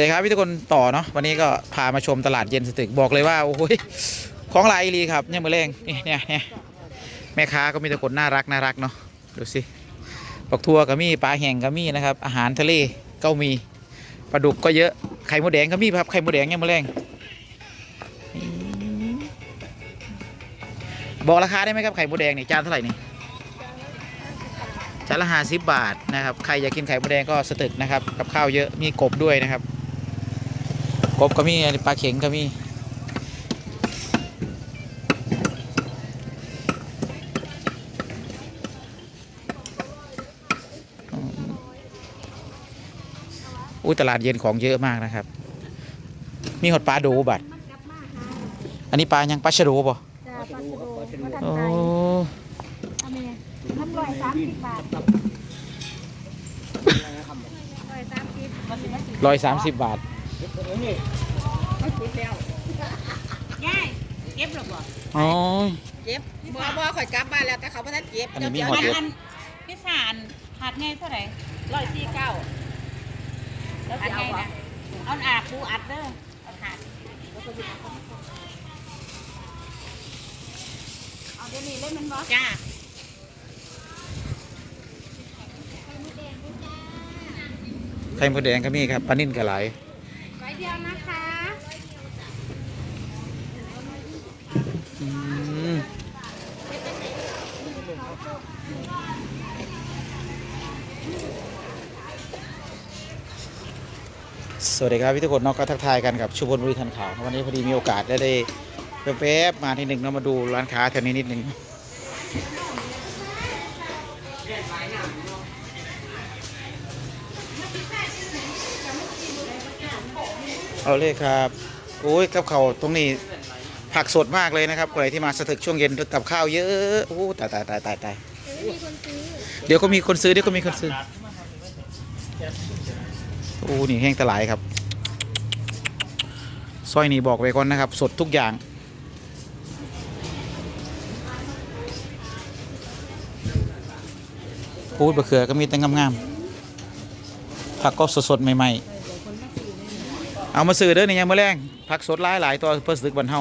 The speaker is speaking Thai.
เลยครับพี่ทุกคนต่อเนาะวันนี้ก็พามาชมตลาดเย็นสตึกบอกเลยว่าโอ้ยของลายอีหลีครับเนี่ยมือเร่งนี่เนี่ยเนี่ยแม่ค้าก็มีแต่คนน่ารักน่ารักเนาะดูสิปักทัวก็มีปลาแห้งก็มีนะครับอาหารทะเลก็มีปลาดุกก็เยอะไข่มดแดงก็มีครับไข่มดแดงเนี่ยมือเร่งบอกราคาได้ไหมครับไข่มดแดงนี่จานเท่าไหร่นี่จานละห้าสิบบาทนะครับใครอยากกินไข่มดแดงก็สตึกนะครับกับข้าวเยอะมีกบด้วยนะครับ กบก็มีอันนี้ปลาเข็งก็มีอืมอุ้ยตลาดเย็นของเยอะมากนะครับ มีหดปลาโดบัดอันนี้ปลายังปลาชะโดป่ะจ้าปลาชะโดมาทันโอ้ใจอเมมันร้อยสามสิบบาท ร้อยสามสิบมาสิมาสิร้อยสามสิบบาทไม่สิบแล้วย่ายเก็บหรอบ่โอ้ยเก็บบ่บ่ข่อยกลับบ้านแล้วแต่เขาบ่ทันเก็บอันนี้มีหอดเด็ดพิซซ่าอันหัดไงเท่าไหร่ร้อยสี่เก้าแล้วอัจะดไงเอาบ่นะเอาอาปูอัดเด้อเอาหัดเอาเดี๋ยวนี้เล่นมันบ่จ้าไข่มดแดงก็มีครับปลานิ่นก็หลาย ไว้เดียวนะคะ อืม สวัสดีครับพี่ทุกคนเนาะก็ทักทายกันกับชุมพลบุรีทันข่าววันนี้พอดีมีโอกาสได้ได้แวบๆมาทีหนึ่งเนามาดูร้านค้าแถวนี้นิดหนึ่งเอาเลยครับโอ้ยกับเขาวตรงนี้ ผักสดมากเลยนะครับใครที่มาสตึกช่วงเย็นกับข้าวเยอะโอ้ตายตายตายตายตายเดี๋ยวก็มีคนซื้อเดี๋ยวก็มีคนซื้อโอ้นี่แห้งตะหลายครับซอยนี่บอกไว้ก่อนนะครับ สดทุกอย่างโอ้ยบะเขือก็มีแต่งามๆผักก็สดๆใหม่ๆ เอามาซื้อเด้อนี่ยังมาแรงผักสดหลายหลายๆตัวเพื่อสตึกบันเฮา